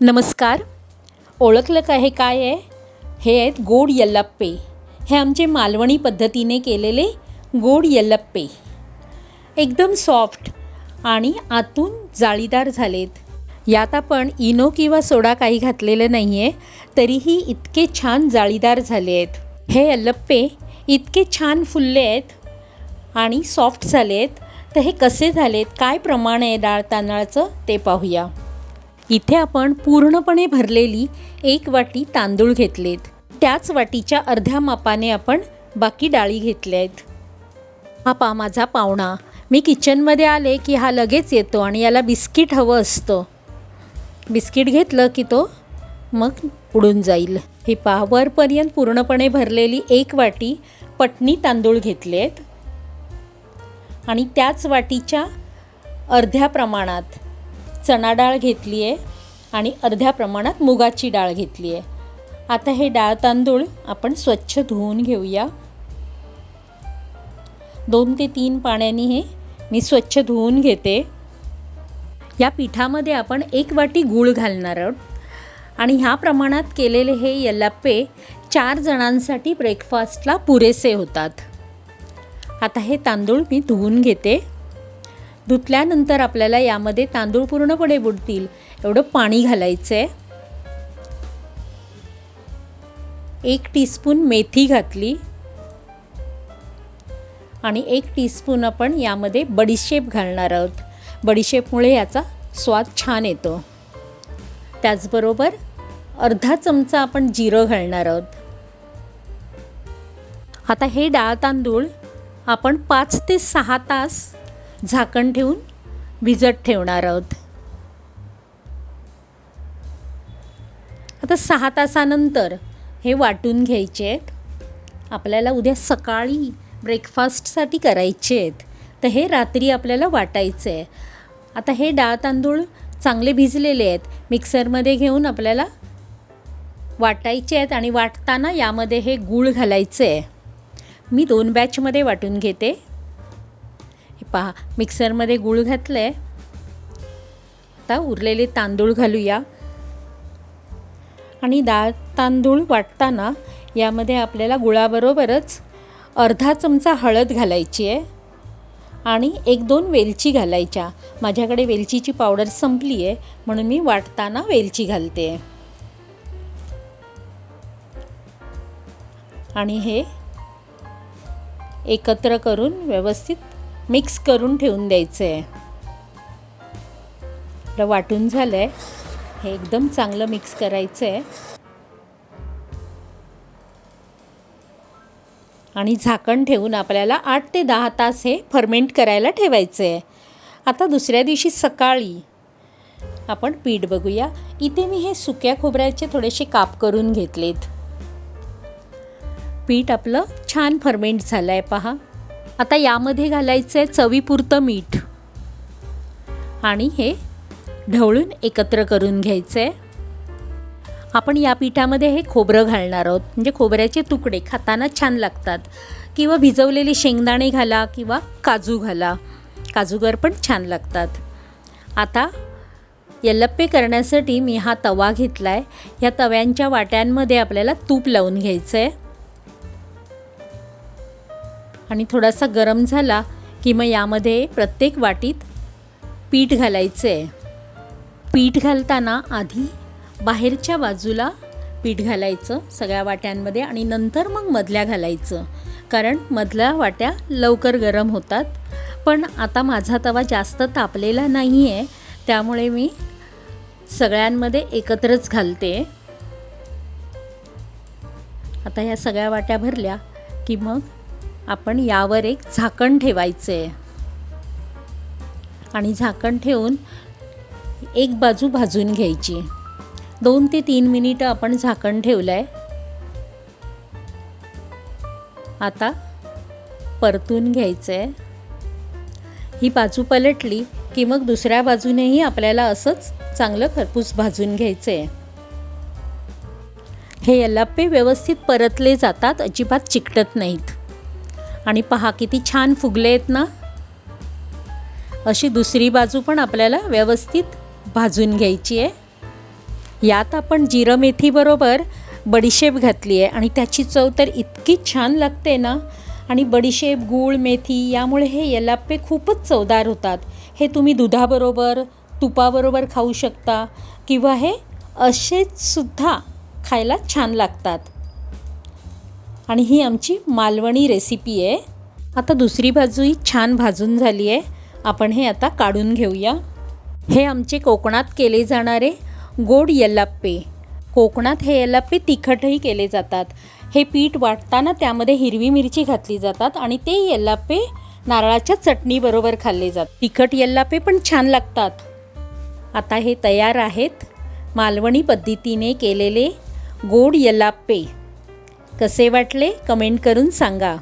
नमस्कार. ओळखलं का हे काय आहे? हे आहेत गोड यल्लप्पे. हे आमचे मालवणी पद्धतीने केलेले गोड यल्लप्पे. एकदम सॉफ्ट आणि आतून जाळीदार झालेत. यात आपण इनो किंवा सोडा काही घातलेलं नाही आहे तरीही इतके छान जाळीदार झाले आहेत. हे यल्लप्पे इतके छान फुलले आहेत आणि सॉफ्ट झाले आहेत. तर हे कसे झालेत? काय प्रमाण आहे डाळ तांदळाचं? ते पाहूया. इथे आपण पूर्णपणे भरलेली एक वाटी तांदूळ घेतलेत. त्याच वाटीच्या अर्ध्या मापाने आपण बाकी डाळी घेतल्या आहेत. हा पा माझा पाहुणा मी किचनमध्ये आले की हा लगेच येतो आणि याला बिस्किट हवं असतं. बिस्किट घेतलं की तो मग उडून जाईल. हे पहा वरपर्यंत पूर्णपणे भरलेली एक वाटी पटणी तांदूळ घेतलेत. आणि त्याच वाटीच्या अर्ध्या प्रमाणात चणा डाळ घेतली आहे आणि अर्ध्या प्रमाणात मुगाची डाळ घेतली आहे. आता हे डाळ तांदूळ आपण स्वच्छ धुवून घेऊया. दोन ते तीन पाण्याने हे मी स्वच्छ धुवून घेते. या पिठामध्ये आपण एक वाटी गूळ घालणार आहोत. आणि ह्या प्रमाणात केलेले हे यल्लाप्पे चार जणांसाठी ब्रेकफास्टला पुरेसे होतात. आता हे तांदूळ मी धुवून घेते. धुतल्यानंतर आपल्याला यामध्ये तांदूळ पूर्णपणे बुडतील. एवढं पाणी घालायचं आहे एक टीस्पून मेथी घातली. आणि एक टीस्पून आपण यामध्ये बडीशेप घालणार आहोत. बडीशेपमुळे याचा स्वाद छान येतो. त्याचबरोबर अर्धा चमचा आपण जिरं घालणार आहोत. आता हे डाळ तांदूळ आपण पाच ते सहा तास झाकण ठेवून भिजत ठेवणार आहोत. आता सहा तासानंतर हे वाटून घ्यायचे आहेत. आपल्याला उद्या सकाळी ब्रेकफास्टसाठी करायचे आहेत. तर हे रात्री आपल्याला वाटायचं आहे. आता हे डाळ तांदूळ चांगले भिजलेले आहेत. मिक्सरमध्ये घेऊन आपल्याला वाटायचे आहेत आणि वाटताना यामध्ये हे गूळ घालायचं आहे. मी दोन बॅचमध्ये वाटून घेते. पहा मिक्सरमध्ये गूळ घातलं आहे आता उरलेले तांदूळ घालूया. आणि डाळ तांदूळ वाटताना यामध्ये आपल्याला गुळाबरोबरच अर्धा चमचा हळद घालायची आहे आणि एक दोन वेलची घालायच्या. माझ्याकडे वेलचीची पावडर संपली आहे म्हणून मी वाटताना वेलची घालते. आणि हे एकत्र करून व्यवस्थित मिक्स करून ठेवून द्यायचं आहे आपलं वाटून झालं आहे हे एकदम चांगलं मिक्स करायचं आहे आणि झाकण ठेवून आपल्याला आठ ते दहा तास हे फर्मेंट करायला ठेवायचं आहे आता दुसऱ्या दिवशी सकाळी आपण पीठ बघूया. इथे मी हे सुक्या खोबऱ्याचे थोडेसे काप करून घेतलेत. पीठ आपलं छान फर्मेंट झालं आहे पहा. आता यामध्ये घालायचं आहे चवीपुरतं मीठ. आणि हे ढवळून एकत्र करून घ्यायचं आहे आपण या पिठामध्ये हे खोबरं घालणार आहोत. म्हणजे खोबऱ्याचे तुकडे खाताना छान लागतात. किंवा भिजवलेले शेंगदाणे घाला किंवा काजू घाला. काजूगर पण छान लागतात. आता यल्लप्पे करण्यासाठी मी हा तवा घेतला आहे ह्या तव्यांच्या वाट्यांमध्ये आपल्याला तूप लावून घ्यायचं आहे आणि थोडासा गरम झाला की मग यामध्ये प्रत्येक वाटीत पीठ घालायचं. आहे पीठ घालताना आधी बाहेरच्या बाजूला पीठ घालायचं सगळ्या वाट्यांमध्ये आणि नंतर मग मधल्या घालायचं. कारण मधल्या वाट्या लवकर गरम होतात. पण आता माझा तवा जास्त तापलेला नाही आहे त्यामुळे मी सगळ्यांमध्ये एकत्रच घालते. आता ह्या सगळ्या वाट्या भरल्या की मग आपण यावर एक झाकण ठेवायचं आहे आणि झाकण ठेवून एक बाजू भाजून घ्यायची. दोन ते तीन मिनिटं आपण झाकण ठेवलं आहे आता परतून घ्यायचं आहे ही बाजू पलटली की मग दुसऱ्या बाजूनेही आपल्याला असंच चांगलं खरपूस भाजून घ्यायचं आहे हे यल्लाप्पे व्यवस्थित परतले जातात अजिबात चिकटत नाहीत. आणि पहा किती छान फुगले आहेत ना. अशी दुसरी बाजू पण आपल्याला व्यवस्थित भाजून घ्यायची आहे. यात आपण जिरं मेथीबरोबर बडीशेप घातली आहे आणि त्याची चव तर इतकी छान लागते ना. आणि बडीशेप गूळ मेथी यामुळे हे यलाप्पे खूपच चवदार होतात. हे तुम्ही दुधाबरोबर तुपाबरोबर खाऊ शकता किंवा हे असेच सुद्धा खायला छान लागतात. आणि ही आमची मालवणी रेसिपी आहे. आता दुसरी बाजूही छान भाजून झाली आहे. आपण हे आता काढून घेऊया. हे आमचे कोकणात केले जाणारे गोड यल्लाप्पे कोकणात हे यल्लाप्पे तिखटही केले जातात. हे पीठ वाटताना त्यामध्ये हिरवी मिरची घातली जातात आणि ते यल्लाप्पे नारळाच्या चटणीबरोबर खाल्ले जातात. तिखट यल्लापे पण छान लागतात. आता हे तयार आहेत मालवणी पद्धतीने केलेले गोड यल्लाप्पे कसे वाटले कमेंट करून सांगा.